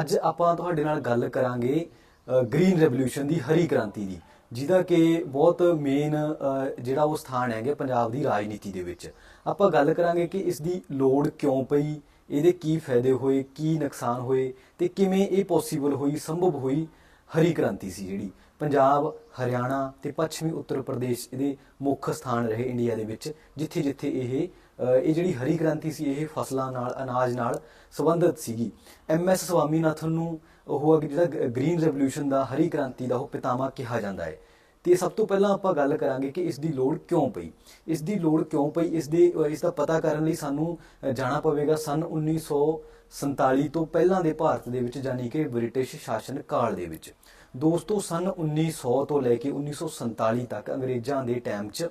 ਅੱਜ ਆਪਾਂ ਤੁਹਾਡੇ ਨਾਲ ਗੱਲ ਕਰਾਂਗੇ ਗ੍ਰੀਨ ਰੈਵੋਲੂਸ਼ਨ ਦੀ, ਹਰੀ ਕ੍ਰਾਂਤੀ ਦੀ, ਜਿਹਦਾ ਕਿ ਬਹੁਤ ਮੇਨ ਜਿਹੜਾ ਉਹ ਸਥਾਨ ਹੈਗਾ ਪੰਜਾਬ ਦੀ ਰਾਜਨੀਤੀ ਦੇ ਵਿੱਚ। ਆਪਾਂ ਗੱਲ ਕਰਾਂਗੇ ਕਿ ਇਸ ਦੀ ਲੋੜ ਕਿਉਂ ਪਈ, ਇਹਦੇ ਕੀ ਫਾਇਦੇ ਹੋਏ, ਕੀ ਨੁਕਸਾਨ ਹੋਏ ਤੇ ਕਿਵੇਂ ਇਹ ਪੋਸੀਬਲ ਹੋਈ, ਸੰਭਵ ਹੋਈ ਹਰੀ ਕ੍ਰਾਂਤੀ ਸੀ ਜਿਹੜੀ। ਪੰਜਾਬ, ਹਰਿਆਣਾ ਤੇ ਪੱਛਮੀ ਉੱਤਰ ਪ੍ਰਦੇਸ਼ ਇਹਦੇ ਮੁੱਖ ਸਥਾਨ ਰਹੇ ਇੰਡੀਆ ਦੇ ਵਿੱਚ, ਜਿੱਥੇ ਜਿੱਥੇ ਇਹ ਇਹ ਜਿਹੜੀ ਹਰੀ ਕ੍ਰਾਂਤੀ ਸੀ, ਇਹ ਫਸਲਾਂ ਨਾਲ, ਅਨਾਜ ਨਾਲ ਸੰਬੰਧਿਤ ਸੀਗੀ। ਐਮ ਐਸ ਸਵਾਮੀਨਾਥਨ ਨੂੰ ਉਹ ਅੱਗੇ ਜਿਹੜਾ ਗ੍ਰੀਨ ਰੈਵੋਲੂਸ਼ਨ ਦਾ, ਹਰੀ ਕ੍ਰਾਂਤੀ ਦਾ ਉਹ ਪਿਤਾਮਾ ਕਿਹਾ ਜਾਂਦਾ ਹੈ। ਤੇ ਸਭ ਤੋਂ ਪਹਿਲਾਂ ਆਪਾਂ ਗੱਲ ਕਰਾਂਗੇ ਕਿ ਇਸ ਦੀ ਲੋੜ ਕਿਉਂ ਪਈ। ਇਸ ਦੀ ਲੋੜ ਕਿਉਂ ਪਈ? ਇਸ ਦੇ ਇਸ ਦਾ ਪਤਾ ਕਰਨ ਲਈ ਸਾਨੂੰ ਜਾਣਾ ਪਵੇਗਾ ਸਨ 1947 ਤੋਂ ਪਹਿਲਾਂ ਦੇ ਭਾਰਤ ਦੇ ਵਿੱਚ ਯਾਨੀ ਕਿ ਬ੍ਰਿਟਿਸ਼ ਸ਼ਾਸਨ ਕਾਲ ਦੇ ਵਿੱਚ। ਦੋਸਤੋ, ਸਨ 1900 ਤੋਂ ਲੈ ਕੇ 1947 ਤੱਕ ਅੰਗਰੇਜ਼ਾਂ ਦੇ ਟਾਈਮ 'ਚ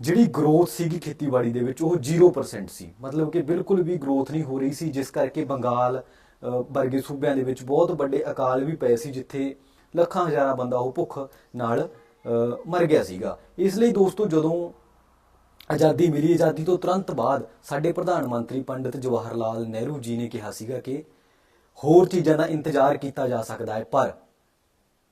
ਜਿਹੜੀ ਗਰੋਥ ਸੀਗੀ ਖੇਤੀਬਾੜੀ ਦੇ ਵਿੱਚ, ਉਹ 0% ਸੀ। ਮਤਲਬ ਕਿ ਬਿਲਕੁਲ ਵੀ ਗਰੋਥ ਨਹੀਂ ਹੋ ਰਹੀ ਸੀ, ਜਿਸ ਕਰਕੇ ਬੰਗਾਲ ਵਰਗੇ ਸੂਬਿਆਂ ਦੇ ਵਿੱਚ ਬਹੁਤ ਵੱਡੇ ਅਕਾਲ ਵੀ ਪਏ ਸੀ, ਜਿੱਥੇ ਲੱਖਾਂ ਹਜ਼ਾਰਾਂ ਬੰਦਾ ਉਹ ਭੁੱਖ ਨਾਲ ਮਰ ਗਿਆ ਸੀਗਾ। ਇਸ ਲਈ ਦੋਸਤੋ, ਜਦੋਂ ਆਜ਼ਾਦੀ ਮਿਲੀ, ਆਜ਼ਾਦੀ ਤੋਂ ਤੁਰੰਤ ਬਾਅਦ ਸਾਡੇ ਪ੍ਰਧਾਨ ਮੰਤਰੀ ਪੰਡਿਤ ਜਵਾਹਰ ਲਾਲ ਨਹਿਰੂ ਜੀ ਨੇ ਕਿਹਾ ਸੀਗਾ ਕਿ ਹੋਰ ਚੀਜ਼ਾਂ ਦਾ ਇੰਤਜ਼ਾਰ ਕੀਤਾ ਜਾ ਸਕਦਾ ਹੈ, ਪਰ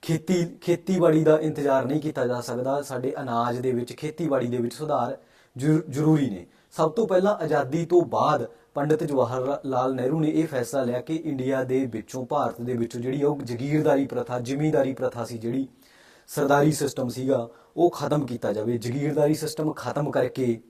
ਖੇਤੀ, ਖੇਤੀਬਾੜੀ ਦਾ ਇੰਤਜ਼ਾਰ ਨਹੀਂ ਕੀਤਾ ਜਾ ਸਕਦਾ। ਸਾਡੇ ਅਨਾਜ ਦੇ ਵਿੱਚ, ਖੇਤੀਬਾੜੀ ਦੇ ਵਿੱਚ ਸੁਧਾਰ ਜ਼ਰੂਰੀ ਨੇ। ਸਭ ਤੋਂ ਪਹਿਲਾਂ ਆਜ਼ਾਦੀ ਤੋਂ ਬਾਅਦ ਪੰਡਿਤ ਜਵਾਹਰ ਲਾਲ ਨਹਿਰੂ ਨੇ ਇਹ ਫੈਸਲਾ ਲਿਆ ਕਿ ਇੰਡੀਆ ਦੇ ਵਿੱਚੋਂ, ਭਾਰਤ ਦੇ ਵਿੱਚੋਂ ਜਿਹੜੀ ਉਹ ਜ਼ਗੀਰਦਾਰੀ ਪ੍ਰਥਾ, ਜ਼ਿਮੀਂਦਾਰੀ ਪ੍ਰਥਾ ਸੀ ਜਿਹੜੀ ਸਰਦਾਰੀ ਸਿਸਟਮ ਸੀਗਾ, ਉਹ ਖਤਮ ਕੀਤਾ ਜਾਵੇ। ਜ਼ਗੀਰਦਾਰੀ ਸਿਸਟਮ ਖਤਮ ਕਰਕੇ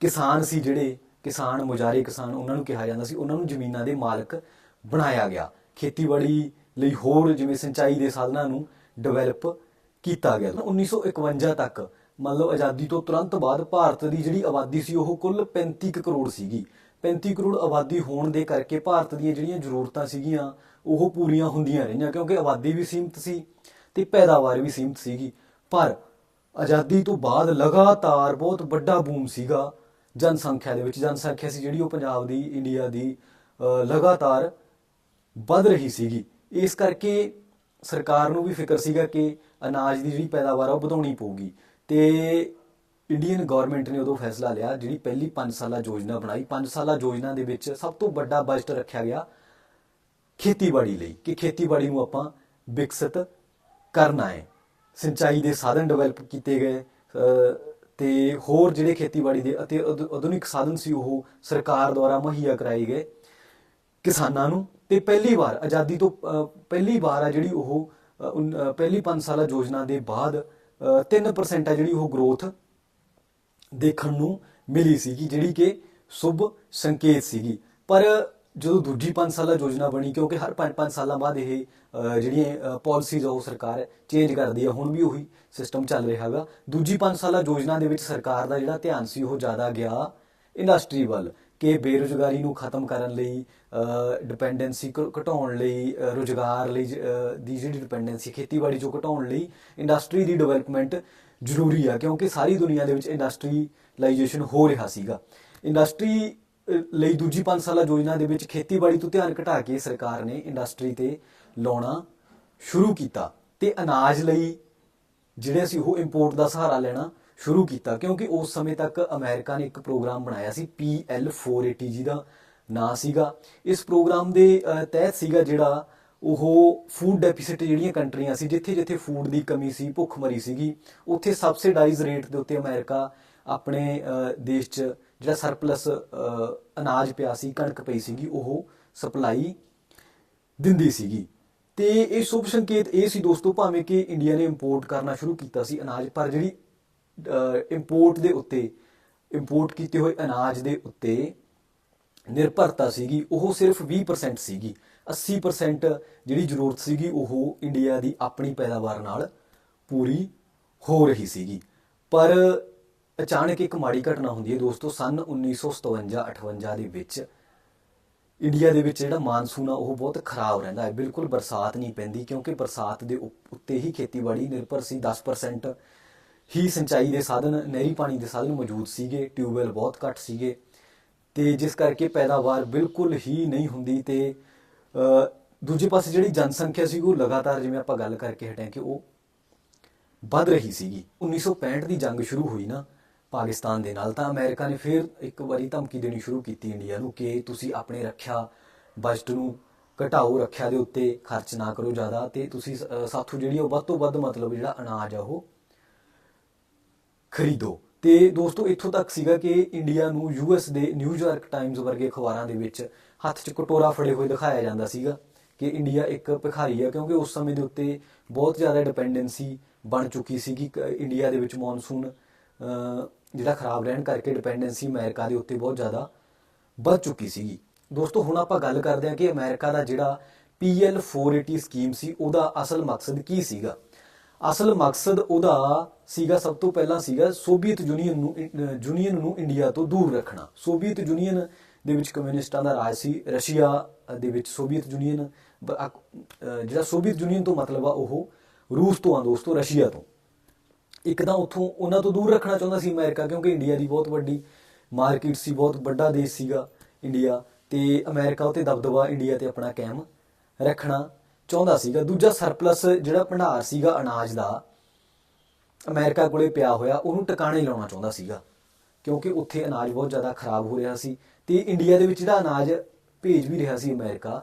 ਕਿਸਾਨ ਸੀ ਜਿਹੜੇ, ਕਿਸਾਨ ਮੁਜਾਰੇ ਕਿਸਾਨ ਉਹਨਾਂ ਨੂੰ ਕਿਹਾ ਜਾਂਦਾ ਸੀ, ਉਹਨਾਂ ਨੂੰ ਜ਼ਮੀਨਾਂ ਦੇ ਮਾਲਕ ਬਣਾਇਆ ਗਿਆ। ਖੇਤੀਬਾੜੀ ਲਈ ਹੋਰ ਜਿਵੇਂ ਸਿੰਚਾਈ ਦੇ ਸਾਧਨਾਂ ਨੂੰ ਡਿਵੈਲਪ ਕੀਤਾ ਗਿਆ। 1951 ਤੱਕ ਮੰਨ ਲਓ ਆਜ਼ਾਦੀ ਤੋਂ ਤੁਰੰਤ ਬਾਅਦ ਭਾਰਤ ਦੀ ਜਿਹੜੀ ਆਬਾਦੀ ਸੀ, ਉਹ ਕੁੱਲ 35 ਕੁ ਕਰੋੜ ਸੀਗੀ। 35 ਕਰੋੜ ਆਬਾਦੀ ਹੋਣ ਦੇ ਕਰਕੇ ਭਾਰਤ ਦੀਆਂ ਜਿਹੜੀਆਂ ਜ਼ਰੂਰਤਾਂ ਸੀਗੀਆਂ, ਉਹ ਪੂਰੀਆਂ ਹੁੰਦੀਆਂ ਰਹੀਆਂ, ਕਿਉਂਕਿ ਆਬਾਦੀ ਵੀ ਸੀਮਿਤ ਸੀ ਤੇ ਪੈਦਾਵਾਰ ਵੀ ਸੀਮਿਤ ਸੀਗੀ। ਪਰ ਆਜ਼ਾਦੀ ਤੋਂ ਬਾਅਦ ਲਗਾਤਾਰ ਬਹੁਤ ਵੱਡਾ ਬੂਮ ਸੀਗਾ ਜਨਸੰਖਿਆ ਦੇ ਵਿੱਚ। ਜਨਸੰਖਿਆ ਸੀ ਜਿਹੜੀ ਉਹ ਪੰਜਾਬ ਦੀ, ਇੰਡੀਆ ਦੀ ਲਗਾਤਾਰ ਵੱਧ ਰਹੀ ਸੀਗੀ। ਇਸ ਕਰਕੇ ਸਰਕਾਰ ਨੂੰ ਵੀ ਫਿਕਰ ਸੀਗਾ ਕਿ ਅਨਾਜ ਦੀ ਜਿਹੜੀ ਪੈਦਾਵਾਰ ਆ ਉਹ ਵਧਾਉਣੀ ਪਊਗੀ। ਤੇ ਇੰਡੀਅਨ ਗਵਰਨਮੈਂਟ ਨੇ ਉਦੋਂ ਫੈਸਲਾ ਲਿਆ ਜਿਹੜੀ ਪਹਿਲੀ 5 ਸਾਲਾ ਯੋਜਨਾ ਬਣਾਈ। 5 ਸਾਲਾ ਯੋਜਨਾ ਦੇ ਵਿੱਚ ਸਭ ਤੋਂ ਵੱਡਾ ਬਜਟ ਰੱਖਿਆ ਗਿਆ ਖੇਤੀਬਾੜੀ ਲਈ ਕਿ ਖੇਤੀਬਾੜੀ ਨੂੰ ਆਪਾਂ ਵਿਕਸਿਤ ਕਰਨਾ ਹੈ। ਸਿੰਚਾਈ ਦੇ ਸਾਧਨ ਡਿਵੈਲਪ ਕੀਤੇ ਗਏ ਅਹ, ਤੇ ਹੋਰ ਜਿਹੜੇ ਖੇਤੀਬਾੜੀ ਦੇ ਅਤੇ ਆਧੁ- ਆਧੁਨਿਕ ਸਾਧਨ ਸੀ ਉਹ ਸਰਕਾਰ ਦੁਆਰਾ ਮੁਹੱਈਆ ਕਰਾਏ ਗਏ। ਕਿਸਾਨਾਂ ਨੂੰ ਤੇ ਪਹਿਲੀ ਵਾਰ ਆਜ਼ਾਦੀ ਤੋਂ ਪਹਿਲੀ ਵਾਰ ਆ ਜਿਹੜੀ ਉਹ ਪਹਿਲੀ 5 ਸਾਲਾ ਯੋਜਨਾ ਦੇ ਬਾਅਦ ਅਹ, 3% ਆ ਜਿਹੜੀ ਉਹ ਗਰੋਥ ਦੇਖਣ ਨੂੰ ਮਿਲੀ ਸੀਗੀ ਜਿਹੜੀ ਕਿ ਸ਼ੁਭ ਸੰਕੇਤ ਸੀਗੀ। ਪਰ ਜਦੋਂ ਦੂਜੀ 5 ਸਾਲਾ ਯੋਜਨਾ ਬਣੀ ਕਿਉਂਕਿ ਹਰ 5-5 ਸਾਲਾਂ ਬਾਅਦ ਇਹ ਅਹ, ਜਿਹੜੀਆਂ ਪਾਲਿਸੀਜ਼ ਉਹ ਸਰਕਾਰ ਚੇਂਜ ਕਰਦੀ ਹੈ ਹੁਣ ਵੀ ਉਹੀ ਸਿਸਟਮ ਚੱਲ ਰਿਹਾ ਹੈਗਾ। ਦੂਜੀ 5 ਸਾਲਾ ਯੋਜਨਾ ਦੇ ਵਿੱਚ ਸਰਕਾਰ ਦਾ ਜਿਹੜਾ ਧਿਆਨ ਸੀ ਉਹ ਜ਼ਿਆਦਾ ਗਿਆ ਇੰਡਸਟਰੀ ਵੱਲ। ਕਿ ਬੇਰੁਜ਼ਗਾਰੀ ਨੂੰ ਖਤਮ ਕਰਨ ਲਈ ਡਿਪੈਂਡੈਂਸੀ ਘਟਾਉਣ ਲਈ ਅਹ, ਰੁਜ਼ਗਾਰ ਲਈ ਦੀ ਜਿਹੜੀ ਡਿਪੈਂਡੈਂਸੀ ਖੇਤੀਬਾੜੀ ਚੋਂ ਘਟਾਉਣ ਲਈ ਇੰਡਸਟਰੀ ਦੀ ਡਿਵੈਲਪਮੈਂਟ ਜ਼ਰੂਰੀ ਆ ਕਿਉਂਕਿ ਸਾਰੀ ਦੁਨੀਆ ਦੇ ਵਿੱਚ ਇੰਡਸਟਰੀਲਾਈਜੇਸ਼ਨ ਹੋ ਰਿਹਾ ਸੀਗਾ। ਇੰਡਸਟਰੀ ਲਈ ਦੂਜੀ 5 ਸਾਲਾ ਯੋਜਨਾ ਦੇ ਵਿੱਚ ਖੇਤੀਬਾੜੀ ਤੋਂ ਧਿਆਨ ਘਟਾ ਕੇ ਸਰਕਾਰ ਨੇ ਇੰਡਸਟਰੀ ਤੇ ਲਾਉਣਾ ਸ਼ੁਰੂ ਕੀਤਾ ਤੇ ਅਨਾਜ ਲਈ ਜਿਹੜੇ ਸੀ ਉਹ ਇੰਪੋਰਟ ਦਾ ਸਹਾਰਾ ਲੈਣਾ ਸ਼ੁਰੂ ਕੀਤਾ, ਕਿਉਂਕਿ ਉਸ ਸਮੇਂ ਤੱਕ ਅਮਰੀਕਾ ਨੇ ਇੱਕ ਪ੍ਰੋਗਰਾਮ ਬਣਾਇਆ ਸੀ PL480 ਜਿਹਦਾ ਨਾਂ ਸੀਗਾ। ਇਸ ਪ੍ਰੋਗਰਾਮ ਦੇ ਤਹਿਤ ਸੀਗਾ ਜਿਹੜਾ ਉਹ ਫੂਡ ਡੈਫਿਸਿਟ ਜਿਹੜੀਆਂ ਕੰਟਰੀਆਂ ਸੀ, ਜਿੱਥੇ ਜਿੱਥੇ ਫੂਡ ਦੀ ਕਮੀ ਸੀ, ਭੁੱਖਮਰੀ ਸੀਗੀ, ਉੱਥੇ ਸਬਸਿਡਾਈਜ਼ ਰੇਟ ਦੇ ਉੱਤੇ ਅਮਰੀਕਾ ਆਪਣੇ ਦੇਸ਼ 'ਚ ਜਿਹੜਾ ਸਰਪਲਸ ਅਨਾਜ ਪਿਆ ਸੀ, ਕਣਕ ਪਈ ਸੀਗੀ, ਉਹ ਸਪਲਾਈ ਦਿੰਦੀ ਸੀਗੀ। ਤੇ ਇਹ ਸ਼ੁਭ ਸੰਕੇਤ ਇਹ ਸੀ ਦੋਸਤੋ, ਭਾਵੇਂ ਕਿ ਇੰਡੀਆ ਨੇ ਇੰਪੋਰਟ ਕਰਨਾ ਸ਼ੁਰੂ ਕੀਤਾ ਸੀ ਅਨਾਜ, ਪਰ ਜਿਹੜੀ ਇੰਪੋਰਟ ਦੇ ਉੱਤੇ ਇੰਪੋਰਟ ਕੀਤੇ ਹੋਏ ਅਨਾਜ ਦੇ ਉੱਤੇ ਨਿਰਭਰਤਾ ਸੀਗੀ, ਉਹ ਸਿਰਫ 20% ਸੀਗੀ। 80% ਜਿਹੜੀ ਜ਼ਰੂਰਤ ਸੀਗੀ, ਉਹ ਇੰਡੀਆ ਦੀ ਆਪਣੀ ਪੈਦਾਵਾਰ ਨਾਲ ਪੂਰੀ ਹੋ ਰਹੀ ਸੀਗੀ। ਪਰ ਅਚਾਨਕ ਇੱਕ ਮਾੜੀ ਘਟਨਾ ਹੁੰਦੀ ਹੈ ਦੋਸਤੋ, ਸਨ 1957-58 ਦੇ ਵਿੱਚ ਇੰਡੀਆ ਦੇ ਵਿੱਚ ਜਿਹੜਾ ਮਾਨਸੂਨ ਆ, ਉਹ ਬਹੁਤ ਖਰਾਬ ਰਹਿੰਦਾ ਹੈ। ਬਿਲਕੁਲ ਬਰਸਾਤ ਨਹੀਂ ਪੈਂਦੀ, ਕਿਉਂਕਿ ਬਰਸਾਤ ਦੇ ਉਪ- ਉੱਤੇ ਹੀ ਖੇਤੀਬਾੜੀ ਨਿਰਭਰ ਸੀ। 10% ਹੀ ਸਿੰਚਾਈ ਦੇ ਸਾਧਨ ਨਹਿਰੀ ਪਾਣੀ ਦੇ ਸਾਧਨ ਮੌਜੂਦ ਸੀਗੇ ਟਿਊਬਵੈਲ ਬਹੁਤ ਘੱਟ ਸੀਗੇ ਤੇ ਜਿਸ ਕਰਕੇ ਪੈਦਾਵਾਰ ਬਿਲਕੁਲ ਹੀ ਨਹੀਂ ਹੁੰਦੀ ਤੇ ਦੂਜੇ ਪਾਸੇ ਜਿਹੜੀ ਜਨਸੰਖਿਆ ਸੀ ਉਹ ਲਗਾਤਾਰ ਜਿਵੇਂ ਆਪਾਂ ਗੱਲ ਕਰਕੇ ਹਟੇ ਕਿ ਉਹ ਵੱਧ ਰਹੀ ਸੀਗੀ। 1965 ਦੀ ਜੰਗ ਸ਼ੁਰੂ ਹੋਈ ਨਾ ਪਾਕਿਸਤਾਨ ਦੇ ਨਾਲ ਤਾਂ ਅਮਰੀਕਾ ਨੇ ਫਿਰ ਇੱਕ ਵਾਰੀ ਧਮਕੀ ਦੇਣੀ ਸ਼ੁਰੂ ਕੀਤੀ ਇੰਡੀਆ ਨੂੰ ਕਿ ਤੁਸੀਂ ਆਪਣੇ ਰੱਖਿਆ ਬਜਟ ਨੂੰ ਘਟਾਓ ਰੱਖਿਆ ਦੇ ਉੱਤੇ ਖਰਚ ਨਾ ਕਰੋ ਜ਼ਿਆਦਾ ਤੇ ਤੁਸੀਂ ਅਹ, ਸਾਥੋਂ ਜਿਹੜੀ ਉਹ ਵੱਧ ਤੋਂ ਵੱਧ ਮਤਲਬ ਜਿਹੜਾ ਅਨਾਜ ਆ ਉਹ ਖਰੀਦੋ। ਤੇ ਦੋਸਤੋ, ਇੱਥੋਂ ਤੱਕ ਸੀਗਾ ਕਿ ਇੰਡੀਆ ਨੂੰ ਯੂਐਸ ਦੇ ਨਿਊਯਾਰਕ ਟਾਈਮਜ਼ ਵਰਗੇ ਅਖਬਾਰਾਂ ਦੇ ਵਿੱਚ ਹੱਥ 'ਚ ਕਟੋਰਾ ਫੜੇ ਹੋਏ ਦਿਖਾਇਆ ਜਾਂਦਾ ਸੀਗਾ ਕਿ ਇੰਡੀਆ ਇੱਕ ਭਿਖਾਰੀ ਹੈ ਕਿਉਂਕਿ ਉਸ ਸਮੇਂ ਦੇ ਉੱਤੇ ਬਹੁਤ ਜ਼ਿਆਦਾ ਡਿਪੈਂਡੈਂਸੀ ਬਣ ਚੁੱਕੀ ਸੀਗੀ ਕ- ਇੰਡੀਆ ਦੇ ਵਿੱਚ ਮੌਨਸੂਨ ਜਿਹੜਾ ਖਰਾਬ ਰਹਿਣ ਕਰਕੇ ਡਿਪੈਂਡੈਂਸੀ ਅਮਰੀਕਾ ਦੇ ਉੱਤੇ ਬਹੁਤ ਜ਼ਿਆਦਾ ਵੱਧ ਚੁੱਕੀ ਸੀਗੀ। ਦੋਸਤੋ, ਹੁਣ ਆਪਾਂ ਗੱਲ ਕਰਦੇ ਹਾਂ ਕਿ ਅਮਰੀਕਾ ਦਾ ਜਿਹੜਾ PL 480 ਸਕੀਮ ਸੀ, ਉਹਦਾ ਅਸਲ ਮਕਸਦ ਕੀ ਸੀਗਾ। ਅਸਲ ਮਕਸਦ ਉਹਦਾ ਸੀਗਾ, ਸਭ ਤੋਂ ਪਹਿਲਾਂ ਸੀਗਾ ਸੋਵੀਅਤ ਯੂਨੀਅਨ ਨੂੰ ਅਹ ਯੂਨੀਅਨ ਨੂੰ ਇੰਡੀਆ ਤੋਂ ਦੂਰ ਰੱਖਣਾ। ਸੋਵੀਅਤ ਯੂਨੀਅਨ ਦੇ ਵਿੱਚ ਕਮਿਊਨਿਸਟਾਂ ਦਾ ਰਾਜ ਸੀ, ਰਸ਼ੀਆ ਦੇ ਵਿੱਚ ਸੋਵੀਅਤ ਯੂਨੀਅਨ। ਜਿਹੜਾ ਸੋਵੀਅਤ ਯੂਨੀਅਨ ਤੋਂ ਮਤਲਬ ਆ ਉਹ ਰੂਸ ਤੋਂ ਆ, ਦੋਸਤੋ, ਰਸ਼ੀਆ ਤੋਂ। ਇੱਕ ਤਾਂ ਉੱਥੋਂ ਉਹਨਾਂ ਤੋਂ ਦੂਰ ਰੱਖਣਾ ਚਾਹੁੰਦਾ ਸੀ ਅਮਰੀਕਾ, ਕਿਉਂਕਿ ਇੰਡੀਆ ਦੀ ਬਹੁਤ ਵੱਡੀ ਮਾਰਕੀਟ ਸੀ, ਬਹੁਤ ਵੱਡਾ ਦੇਸ਼ ਸੀਗਾ ਇੰਡੀਆ ਤੇ ਅਮਰੀਕਾ ਉਤੇ ਦਬਦਬਾ, ਇੰਡੀਆ ਤੇ ਆਪਣਾ ਕਾਇਮ ਰੱਖਣਾ। ਚਾਹੁੰਦਾ ਸੀਗਾ। ਦੂਜਾ ਸਰਪਲਸ ਜਿਹੜਾ ਭੰਡਾਰ ਸੀਗਾ ਅਨਾਜ ਦਾ, ਅਮਰੀਕਾ ਕੋਲੇ ਪਿਆ ਹੋਇਆ, ਉਹਨੂੰ ਟਿਕਾਣੇ ਲਾਉਣਾ ਚਾਹੁੰਦਾ ਸੀਗਾ। ਕਿਉਂਕਿ ਉੱਥੇ ਅਨਾਜ ਬਹੁਤ ਜ਼ਿਆਦਾ ਖਰਾਬ ਹੋ ਰਿਹਾ ਸੀ ਤੇ ਇੰਡੀਆ ਦੇ ਵਿੱਚ ਜਿਹੜਾ ਅਨਾਜ ਭੇਜ ਵੀ ਰਿਹਾ ਸੀ ਅਮਰੀਕਾ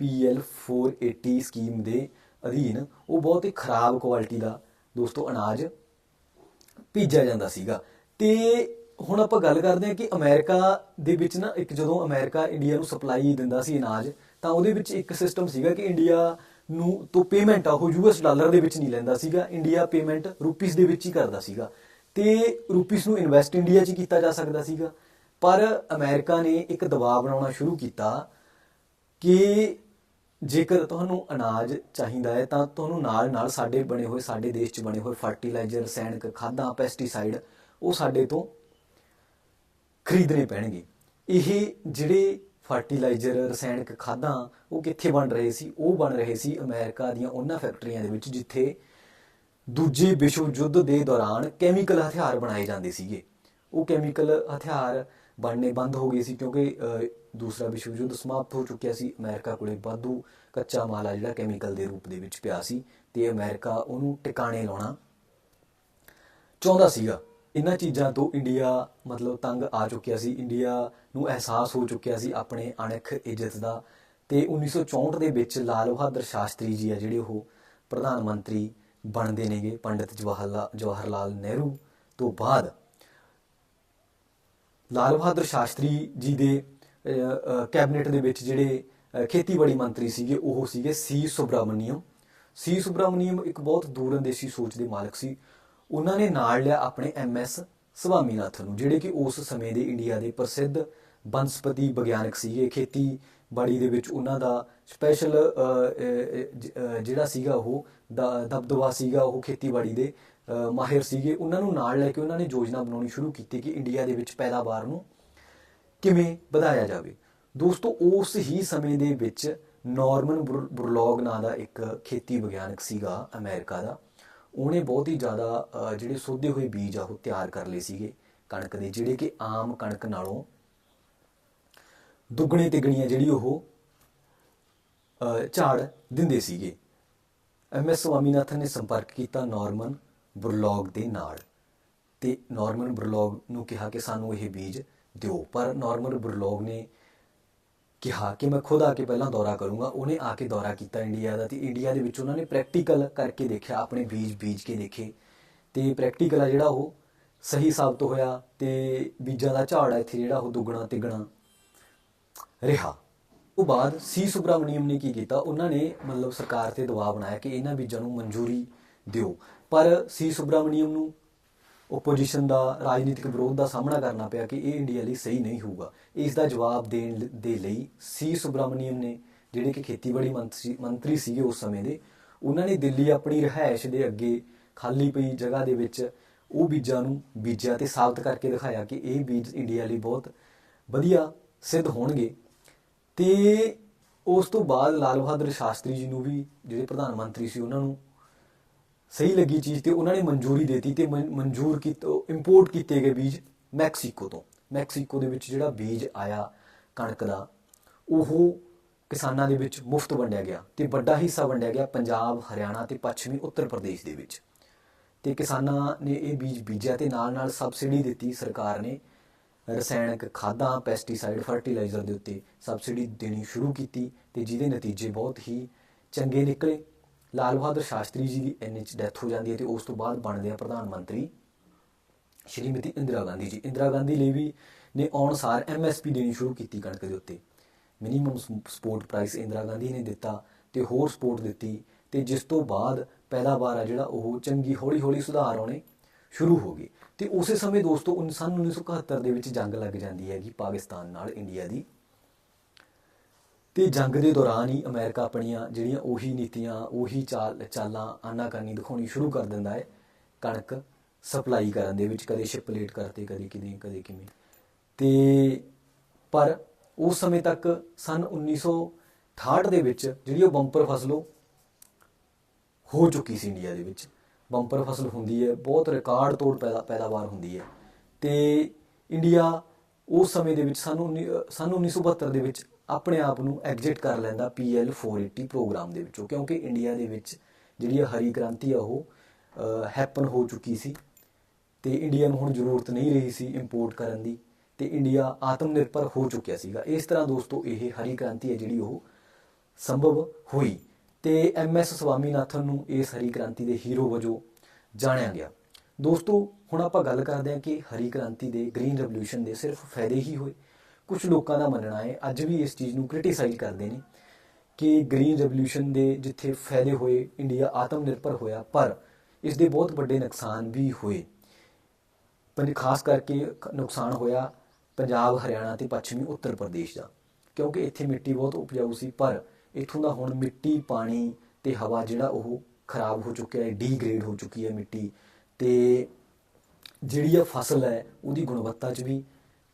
PL 480 ਸਕੀਮ ਦੇ ਅਧੀਨ, ਉਹ ਬਹੁਤ ਹੀ ਖਰਾਬ ਕੁਆਲਿਟੀ ਦਾ ਦੋਸਤੋ ਅਨਾਜ ਭੇਜਿਆ ਜਾਂਦਾ ਸੀਗਾ। ਤੇ ਹੁਣ ਆਪਾਂ ਗੱਲ ਕਰਦੇ ਹਾਂ ਕਿ ਅਮਰੀਕਾ ਦੇ ਵਿੱਚ ਨਾ ਇੱਕ ਜਦੋਂ ਅਮਰੀਕਾ ਇੰਡੀਆ ਨੂੰ ਸਪਲਾਈ ਦਿੰਦਾ ਸੀ ਅਨਾਜ, ਤਾਂ ਉਹਦੇ ਵਿੱਚ ਇੱਕ ਸਿਸਟਮ ਸੀਗਾ ਕਿ ਇੰਡੀਆ ਨੂੰ, ਤੋਂ ਪੇਮੈਂਟ ਆ, ਉਹ ਯੂਐਸ ਡਾਲਰ ਦੇ ਵਿੱਚ ਨਹੀਂ ਲੈਂਦਾ ਸੀਗਾ ਇੰਡੀਆ ਪੇਮੈਂਟ ਰੂਪੀਸ ਦੇ ਵਿੱਚ ਹੀ ਕਰਦਾ ਸੀਗਾ। ਤੇ ਰੂਪੀਸ ਨੂੰ ਇਨਵੈਸਟ ਇੰਡੀਆ 'ਚ ਹੀ ਕੀਤਾ ਜਾ ਸਕਦਾ ਸੀਗਾ। ਪਰ ਅਮਰੀਕਾ ਨੇ ਇੱਕ ਦਬਾਅ ਬਣਾਉਣਾ ਸ਼ੁਰੂ ਕੀਤਾ ਕਿ ਜੇਕਰ ਤੁਹਾਨੂੰ ਅਨਾਜ ਚਾਹੀਦਾ ਹੈ, ਤਾਂ ਤੁਹਾਨੂੰ ਨਾਲ ਨਾਲ ਸਾਡੇ ਬਣੇ ਹੋਏ, ਸਾਡੇ ਦੇਸ਼ 'ਚ ਬਣੇ ਹੋਏ ਫਰਟੀਲਾਈਜ਼ਰ ਰਸਾਇਣਕ ਖਾਦਾਂ ਪੈਸਟੀਸਾਈਡ ਉਹ ਸਾਡੇ ਤੋਂ ਖਰੀਦਣੇ ਪੈਣਗੇ। ਇਹ ਜਿਹੜੇ ਫਰਟੀਲਾਈਜ਼ਰ, ਰਸਾਇਣਿਕ ਖਾਦਾਂ ਉਹ ਕਿੱਥੇ ਬਣ ਰਹੇ ਸੀ? ਉਹ ਬਣ ਰਹੇ ਸੀ ਅਮਰੀਕਾ ਦੀਆਂ ਉਹਨਾਂ ਫੈਕਟਰੀਆਂ ਦੇ ਵਿੱਚ ਜਿੱਥੇ ਦੂਜੇ ਵਿਸ਼ਵ ਯੁੱਧ ਦੇ ਦੌਰਾਨ ਕੈਮੀਕਲ ਹਥਿਆਰ ਬਣਾਏ ਜਾਂਦੇ ਸੀਗੇ। ਉਹ ਕੈਮੀਕਲ ਹਥਿਆਰ ਬਣਨੇ ਬੰਦ ਹੋ ਗਏ ਸੀ ਕਿਉਂਕਿ ਦੂਸਰਾ ਵਿਸ਼ਵ ਯੁੱਧ ਸਮਾਪਤ ਹੋ ਚੁੱਕਿਆ ਸੀ। ਅਮਰੀਕਾ ਕੋਲੇ ਵਾਧੂ ਕੱਚਾ ਮਾਲ ਆ ਜਿਹੜਾ ਕੈਮੀਕਲ ਦੇ ਰੂਪ ਦੇ ਵਿੱਚ ਪਿਆ ਸੀ ਤੇ ਅਮਰੀਕਾ ਉਹਨੂੰ ਟਿਕਾਣੇ ਲਾਉਣਾ ਚਾਹੁੰਦਾ ਸੀਗਾ। ਇਹਨਾਂ ਚੀਜ਼ਾਂ ਤੋਂ ਇੰਡੀਆ ਮਤਲਬ ਤੰਗ ਆ ਚੁੱਕਿਆ ਸੀ। ਇੰਡੀਆ ਨੂੰ ਅਹਿਸਾਸ ਹੋ ਚੁੱਕਿਆ ਸੀ ਆਪਣੇ ਅਣਖ ਇੱਜ਼ਤ ਦਾ। ਤੇ 1964 ਦੇ ਵਿੱਚ ਲਾਲ ਬਹਾਦਰ ਸ਼ਾਸਤਰੀ ਜੀ ਆ ਜਿਹੜੇ ਉਹ ਪ੍ਰਧਾਨ ਮੰਤਰੀ ਬਣਦੇ ਨੇਗੇ ਪੰਡਿਤ ਜਵਾਹਰ ਲਾ- ਜਵਾਹਰ ਲਾਲ ਨਹਿਰੂ ਤੋਂ ਬਾਅਦ। ਲਾਲ ਬਹਾਦਰ ਸ਼ਾਸਤਰੀ ਜੀ ਦੇ ਕੈਬਨਿਟ ਦੇ ਵਿੱਚ ਜਿਹੜੇ ਖੇਤੀਬਾੜੀ ਮੰਤਰੀ ਸੀਗੇ, ਉਹ ਸੀਗੇ ਸੀ ਸੁਬਰਾਮਨੀਅਮ। ਸੀ ਸੁਬਰਾਮਨੀਅਮ ਇੱਕ ਬਹੁਤ ਦੂਰਅੰਦੇਸ਼ੀ ਸੋਚ ਦੇ ਮਾਲਕ ਸੀ। ਉਹਨਾਂ ਨੇ ਨਾਲ ਲਿਆ ਆਪਣੇ ਐਮ ਐਸ ਸਵਾਮੀਨਾਥਨ ਨੂੰ, ਜਿਹੜੇ ਕਿ ਉਸ ਸਮੇਂ ਦੇ ਇੰਡੀਆ ਦੇ ਪ੍ਰਸਿੱਧ ਬਨਸਪਤੀ ਵਿਗਿਆਨਕ ਸੀਗੇ। ਖੇਤੀਬਾੜੀ ਦੇ ਵਿੱਚ ਉਹਨਾਂ ਦਾ ਸਪੈਸ਼ਲ ਜਿਹੜਾ ਸੀਗਾ ਉਹ ਦਬਦਬਾ ਸੀਗਾ, ਉਹ ਖੇਤੀਬਾੜੀ ਦੇ ਮਾਹਿਰ ਸੀਗੇ। ਉਹਨਾਂ ਨੂੰ ਨਾਲ ਲੈ ਕੇ ਉਹਨਾਂ ਨੇ ਯੋਜਨਾ ਬਣਾਉਣੀ ਸ਼ੁਰੂ ਕੀਤੀ ਕਿ ਇੰਡੀਆ ਦੇ ਵਿੱਚ ਪੈਦਾਵਾਰ ਨੂੰ ਕਿਵੇਂ ਵਧਾਇਆ ਜਾਵੇ। ਦੋਸਤੋ, ਉਸ ਹੀ ਸਮੇਂ ਦੇ ਵਿੱਚ ਨਾਰਮਨ ਬੁਰ- ਬੁਰਲੌਗ ਨਾਂ ਦਾ ਇੱਕ ਖੇਤੀ ਵਿਗਿਆਨਕ ਸੀਗਾ ਅਮਰੀਕਾ ਦਾ। ਉਹਨੇ ਬਹੁਤ ਹੀ ਜ਼ਿਆਦਾ ਜਿਹੜੇ ਸੋਧੇ ਹੋਏ ਬੀਜ ਆ, ਉਹ ਤਿਆਰ ਕਰ ਲਏ ਸੀਗੇ। ਕਣਕ ਦੇ, ਜਿਹੜੇ ਕਿ ਆਮ ਕਣਕ ਨਾਲੋਂ ਦੁੱਗਣੇ ਤਿੱਗਣੀਆਂ ਜਿਹੜੀ ਉਹ ਝਾੜ ਦਿੰਦੇ ਸੀਗੇ। ਐਮ ਐਸ ਸਵਾਮੀਨਾਥਨ ਨੇ ਸੰਪਰਕ ਕੀਤਾ ਨਾਰਮਨ ਬੁਰਲੌਗ ਦੇ ਨਾਲ। ਤੇ ਨਾਰਮਨ ਬੁਰਲੌਗ ਨੂੰ ਕਿਹਾ ਕਿ ਸਾਨੂੰ ਇਹ ਬੀਜ ਦਿਓ। ਪਰ ਨਾਰਮਨ ਬੁਰਲੌਗ ਨੇ ਕਿਹਾ ਕਿ ਮੈਂ ਖੁਦ ਆ ਕੇ ਪਹਿਲਾਂ ਦੌਰਾ ਕਰੂੰਗਾ। ਉਹਨੇ ਆ ਕੇ ਦੌਰਾ ਕੀਤਾ ਇੰਡੀਆ ਦਾ ਤੇ ਇੰਡੀਆ ਦੇ ਵਿੱਚ ਉਹਨਾਂ ਨੇ ਪ੍ਰੈਕਟੀਕਲ ਕਰਕੇ ਦੇਖਿਆ, ਆਪਣੇ ਬੀਜ ਬੀਜ ਕੇ ਦੇਖੇ। ਤੇ ਪ੍ਰੈਕਟੀਕਲ ਆ ਜਿਹੜਾ ਉਹ ਸਹੀ ਸਾਬਤ ਹੋਇਆ ਤੇ ਬੀਜਾਂ ਦਾ ਝਾੜ ਆ ਇੱਥੇ ਜਿਹੜਾ ਉਹ ਦੁੱਗਣਾ ਤਿੱਗਣਾ ਰਿਹਾ। ਉਹ ਬਾਅਦ ਸੀ ਸੁਬਰਾਮਨੀਅਮ ਨੇ ਕੀ ਕੀਤਾ? ਉਹਨਾਂ ਨੇ ਮਤਲਬ ਸਰਕਾਰ ਤੇ ਦਬਾਅ ਬਣਾਇਆ ਕਿ ਇਹਨਾਂ ਬੀਜਾਂ ਨੂੰ ਮਨਜ਼ੂਰੀ ਦਿਓ। ਪਰ ਸੀ ਸੁਬਰਾਮਨੀਅਮ ਨੂੰ ਓਪੋਜੀਸ਼ਨ ਦਾ ਰਾਜਨੀਤਿਕ ਵਿਰੋਧ ਦਾ ਸਾਹਮਣਾ ਕਰਨਾ ਪਿਆ ਕਿ ਇਹ ਇੰਡੀਆ ਲਈ ਸਹੀ ਨਹੀਂ ਹੋਊਗਾ। ਇਸ ਦਾ ਜਵਾਬ ਦੇਣ ਲ- ਦੇ ਲਈ ਸੀ ਸੁਬਰਾਮਨੀਅਮ ਨੇ, ਜਿਹੜੇ ਕਿ ਖੇਤੀਬਾੜੀ ਮੰਤਰੀ ਮੰਤਰੀ ਸੀਗੇ ਉਸ ਸਮੇਂ ਦੇ, ਉਹਨਾਂ ਨੇ ਦਿੱਲੀ ਆਪਣੀ ਰਿਹਾਇਸ਼ ਦੇ ਅੱਗੇ ਖਾਲੀ ਪਈ ਜਗ੍ਹਾ ਦੇ ਵਿੱਚ ਉਹ ਬੀਜਾਂ ਨੂੰ ਬੀਜਿਆ ਤੇ ਸਾਬਤ ਕਰਕੇ ਦਿਖਾਇਆ ਕਿ ਇਹ ਬੀਜ ਇੰਡੀਆ ਲਈ ਬਹੁਤ ਵਧੀਆ ਸਿੱਧ ਹੋਣਗੇ। ਤੇ ਉਸ ਤੋਂ ਬਾਅਦ ਲਾਲ ਬਹਾਦਰ ਸ਼ਾਸਤਰੀ ਜੀ ਨੂੰ ਵੀ, ਜਿਹੜੇ ਪ੍ਰਧਾਨ ਮੰਤਰੀ ਸੀ ਉਹਨਾਂ ਨੂੰ ਸਹੀ ਲੱਗੀ ਚੀਜ਼ ਤੇ ਉਹਨਾਂ ਨੇ ਮਨਜ਼ੂਰੀ ਦਿੱਤੀ ਤੇ ਮਨ- ਮਨਜ਼ੂਰ ਕੀਤਾ ਇੰਪੋਰਟ ਕੀਤੇ ਗਏ ਬੀਜ ਮੈਕਸੀਕੋ ਤੋਂ। ਮੈਕਸੀਕੋ ਦੇ ਵਿੱਚ ਜਿਹੜਾ ਬੀਜ ਆਇਆ ਕਣਕ ਦਾ, ਉਹ ਕਿਸਾਨਾਂ ਦੇ ਵਿੱਚ ਮੁਫਤ ਵੰਡਿਆ ਗਿਆ ਤੇ ਵੱਡਾ ਹਿੱਸਾ ਵੰਡਿਆ ਗਿਆ ਪੰਜਾਬ, ਹਰਿਆਣਾ ਤੇ ਪੱਛਮੀ ਉੱਤਰ ਪ੍ਰਦੇਸ਼ ਦੇ ਵਿੱਚ। ਤੇ ਕਿਸਾਨਾਂ ਨੇ ਇਹ ਬੀਜ ਬੀਜਿਆ ਤੇ ਨਾਲ ਨਾਲ ਸਬਸਿਡੀ ਦਿੱਤੀ, ਸਰਕਾਰ ਨੇ ਰਸਾਇਣਿਕ ਖਾਦਾਂ ਪੈਸਟੀਸਾਈਡ ਫਰਟੀਲਾਈਜ਼ਰ ਦੇ ਉੱਤੇ ਸਬਸਿਡੀ ਦੇਣੀ ਸ਼ੁਰੂ ਕੀਤੀ ਤੇ ਜਿਹਦੇ ਨਤੀਜੇ ਬਹੁਤ ਹੀ ਚੰਗੇ ਨਿਕਲੇ। ਲਾਲ ਬਹਾਦਰ ਸ਼ਾਸਤਰੀ ਜੀ ਦੀ ਇੰਨੇ ਚ ਡੈਥ ਹੋ ਜਾਂਦੀ ਹੈ ਤੇ ਉਸ ਤੋਂ ਬਾਅਦ ਬਣਦੇ ਆ ਪ੍ਰਧਾਨ ਮੰਤਰੀ ਸ਼੍ਰੀਮਤੀ ਇੰਦਰਾ ਗਾਂਧੀ ਜੀ। ਇੰਦਰਾ ਗਾਂਧੀ ਲਈ ਵੀ ਨੇ ਆਉਣ ਸਾਰ ਐਮਐਸਪੀ ਦੇਣੀ ਸ਼ੁਰੂ ਕੀਤੀ ਕਣਕ ਦੇ ਉੱਤੇ। Minimum support price Indira Gandhi ਨੇ ਦਿੱਤਾ ਤੇ ਹੋਰ ਸਪੋਰਟ ਦਿੱਤੀ ਤੇ ਜਿਸ ਤੋਂ ਬਾਅਦ ਪੈਦਾਵਾਰ ਆ ਜਿਹੜਾ ਉਹ ਚੰਗੀ ਹੌਲੀ ਹੌਲੀ ਸੁਧਾਰ ਆਉਣੇ ਸ਼ੁਰੂ ਹੋ ਗਏ। ਤੇ ਉਸੇ ਸਮੇਂ ਦੋਸਤੋ, ਉਨ- ਸੰਨ 1971 ਦੇ ਵਿੱਚ ਜੰਗ ਲੱਗ ਜਾਂਦੀ ਹੈਗੀ ਪਾਕਿਸਤਾਨ ਨਾਲ ਇੰਡੀਆ ਦੀ। ਤੇ ਜੰਗ ਦੇ ਦੌਰਾਨ ਹੀ ਅਮਰੀਕਾ ਆਪਣੀਆਂ ਜਿਹੜੀਆਂ ਉਹੀ ਨੀਤੀਆਂ, ਉਹੀ ਚਾਲ, ਚਾਲਾਂ ਆਨਾਕਾਨੀ ਦਿਖਾਉਣੀ ਸ਼ੁਰੂ ਕਰ ਦਿੰਦਾ ਹੈ। ਕਣਕ ਸਪਲਾਈ ਕਰਨ ਦੇ ਵਿੱਚ ਕਦੇ ਸ਼ਿਪਲੇਟ ਕਰਤੇ, ਕਦੇ ਕਿਵੇਂ ਕਦੇ ਕਿਵੇਂ। ਤੇ ਪਰ ਉਸ ਸਮੇਂ ਤੱਕ ਸਨ 1968 ਦੇ ਵਿੱਚ ਜਿਹੜੀ ਉਹ ਬੰਪਰ ਫਸਲੋਂ ਹੋ ਚੁੱਕੀ ਸੀ ਇੰਡੀਆ ਦੇ ਵਿੱਚ। ਬੰਪਰ ਫਸਲ ਹੁੰਦੀ ਹੈ, ਬਹੁਤ ਰਿਕਾਰਡ ਤੋੜ ਪੈਦਾ, ਪੈਦਾਵਾਰ ਹੁੰਦੀ ਹੈ। ਤੇ ਇੰਡੀਆ ਉਸ ਸਮੇਂ ਦੇ ਵਿੱਚ ਸਾਨੂੰ ਸਨ 1972 ਦੇ ਵਿੱਚ ਆਪਣੇ ਆਪ ਨੂੰ ਐਗਜ਼ਿਟ ਕਰ ਲੈਂਦਾ PL 480 ਪ੍ਰੋਗਰਾਮ ਦੇ ਵਿੱਚੋਂ, ਕਿਉਂਕਿ ਇੰਡੀਆ ਦੇ ਵਿੱਚ ਜਿਹੜੀ ਇਹ ਹਰੀ ਕ੍ਰਾਂਤੀ ਆ ਉਹ ਹੈਪਨ ਹੋ ਚੁੱਕੀ ਸੀ ਤੇ ਇੰਡੀਆ ਨੂੰ ਹੁਣ ਜ਼ਰੂਰਤ ਨਹੀਂ ਰਹੀ ਸੀ ਇੰਪੋਰਟ ਕਰਨ ਦੀ ਤੇ ਇੰਡੀਆ ਆਤਮ ਨਿਰਭਰ ਹੋ ਚੁੱਕਿਆ ਸੀਗਾ। ਇਸ ਤਰ੍ਹਾਂ ਦੋਸਤੋ, ਇਹ ਹਰੀ ਕ੍ਰਾਂਤੀ ਹੈ ਜਿਹੜੀ ਉਹ ਸੰਭਵ ਹੋਈ ਤੇ ਐਮਐਸ ਸਵਾਮੀਨਾਥਨ ਨੂੰ ਇਸ ਹਰੀ ਕ੍ਰਾਂਤੀ ਦੇ ਹੀਰੋ ਵਜੋਂ ਜਾਣਿਆ ਗਿਆ। ਦੋਸਤੋ, ਹੁਣ ਆਪਾਂ ਗੱਲ ਕਰਦੇ ਹਾਂ ਕਿ ਹਰੀ ਕ੍ਰਾਂਤੀ ਦੇ ਗ੍ਰੀਨ ਰੈਵੋਲੂਸ਼ਨ ਦੇ ਸਿਰਫ ਫਾਇਦੇ ਹੀ ਹੋਏ ਕੁਝ ਲੋਕਾਂ ਦਾ ਮੰਨਣਾ ਹੈ, ਅੱਜ ਵੀ ਇਸ ਚੀਜ਼ ਨੂੰ ਕ੍ਰਿਟਿਸਾਈਜ਼ ਕਰਦੇ ਨੇ ਕਿ ਗ੍ਰੀਨ ਰੈਵੋਲੂਸ਼ਨ ਦੇ ਜਿੱਥੇ ਫਾਇਦੇ ਹੋਏ ਇੰਡੀਆ ਆਤਮ ਨਿਰਭਰ ਹੋਇਆ, ਪਰ ਇਸ ਦੇ ਬਹੁਤ ਵੱਡੇ ਨੁਕਸਾਨ ਵੀ ਹੋਏ। ਪੰਜ ਖਾਸ ਕਰਕੇ ਨੁਕਸਾਨ ਹੋਇਆ ਪੰਜਾਬ, ਹਰਿਆਣਾ ਤੇ ਪੱਛਮੀ ਉੱਤਰ ਪ੍ਰਦੇਸ਼ ਦਾ, ਕਿਉਂਕਿ ਇੱਥੇ ਮਿੱਟੀ ਬਹੁਤ ਉਪਜਾਊ ਸੀ, ਪਰ ਇੱਥੋਂ ਦਾ ਹੁਣ ਮਿੱਟੀ, ਪਾਣੀ ਤੇ ਹਵਾ ਜਿਹੜਾ ਉਹ ਖਰਾਬ ਹੋ ਚੁੱਕਿਆ ਹੈ ਡੀਗ੍ਰੇਡ ਹੋ ਚੁੱਕੀ ਹੈ ਮਿੱਟੀ ਤੇ ਜਿਹੜੀ ਇਹ ਫਸਲ ਹੈ, ਉਹਦੀ ਗੁਣਵੱਤਾ 'ਚ ਵੀ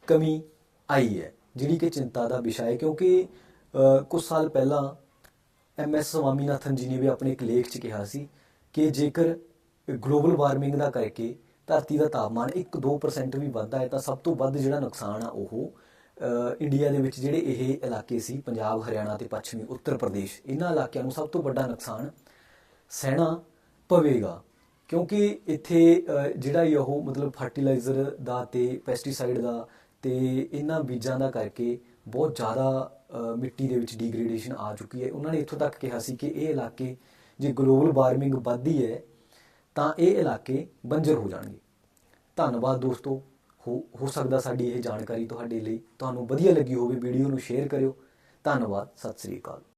ਕਮੀ ਆਈ ਹੈ ਜਿਹੜੀ ਕਿ ਚਿੰਤਾ ਦਾ ਵਿਸ਼ਾ ਹੈ ਕਿਉਂਕਿ ਅ, ਕੁਝ ਸਾਲ ਪਹਿਲਾਂ ਐਮ ਐਸ ਸਵਾਮੀਨਾਥਨ ਜੀ ਨੇ ਵੀ ਆਪਣੇ ਇੱਕ ਲੇਖ 'ਚ ਕਿਹਾ ਸੀ ਕਿ ਜੇਕਰ ਗਲੋਬਲ ਵਾਰਮਿੰਗ ਦਾ ਕਰਕੇ ਧਰਤੀ ਦਾ ਤਾਪਮਾਨ 1-2% ਵੀ ਵੱਧਦਾ ਹੈ ਤਾਂ ਸਭ ਤੋਂ ਵੱਧ ਜਿਹੜਾ ਨੁਕਸਾਨ ਆ ਉਹ ਇੰਡੀਆ ਦੇ ਵਿੱਚ ਜਿਹੜੇ ਇਹ ਇਲਾਕੇ ਸੀ ਪੰਜਾਬ ਹਰਿਆਣਾ ਤੇ ਪੱਛਮੀ ਉੱਤਰ ਪ੍ਰਦੇਸ਼ ਇਹਨਾਂ ਇਲਾਕਿਆਂ ਨੂੰ ਸਭ ਤੋਂ ਵੱਡਾ ਨੁਕਸਾਨ ਸਹਿਣਾ ਪਵੇਗਾ। ਕਿਉਂਕਿ ਇੱਥੇ ਜਿਹੜਾ ਹੀ ਉਹ ਮਤਲਬ ਫਰਟੀਲਾਈਜ਼ਰ ਦਾ ਤੇ ਪੈਸਟੀਸਾਈਡ ਦਾ ਤੇ ਇਹਨਾਂ ਬੀਜਾਂ ਦਾ ਕਰਕੇ ਬਹੁਤ ਜ਼ਿਆਦਾ ਮਿੱਟੀ ਦੇ ਵਿੱਚ ਡੀਗ੍ਰੇਡੇਸ਼ਨ ਆ ਚੁੱਕੀ ਹੈ। ਉਹਨਾਂ ਨੇ ਇੱਥੋਂ ਤੱਕ ਕਿਹਾ ਸੀ ਕਿ ਇਹ ਇਲਾਕੇ ਜੇ ਗਲੋਬਲ ਵਾਰਮਿੰਗ ਵੱਧਦੀ ਹੈ, ਤਾਂ ਇਹ ਇਲਾਕੇ ਬੰਜਰ ਹੋ ਜਾਣਗੇ। ਧੰਨਵਾਦ ਦੋਸਤੋ। ਹੋ ਹੋ ਸਕਦਾ ਸਾਡੀ ਇਹ ਜਾਣਕਾਰੀ ਤੁਹਾਡੇ ਲਈ ਤੁਹਾਨੂੰ ਵਧੀਆ ਲੱਗੀ ਹੋਵੇ। ਵੀਡੀਓ ਨੂੰ ਸ਼ੇਅਰ ਕਰਿਓ। ਧੰਨਵਾਦ। ਸਤਿ ਸ੍ਰੀ ਅਕਾਲ।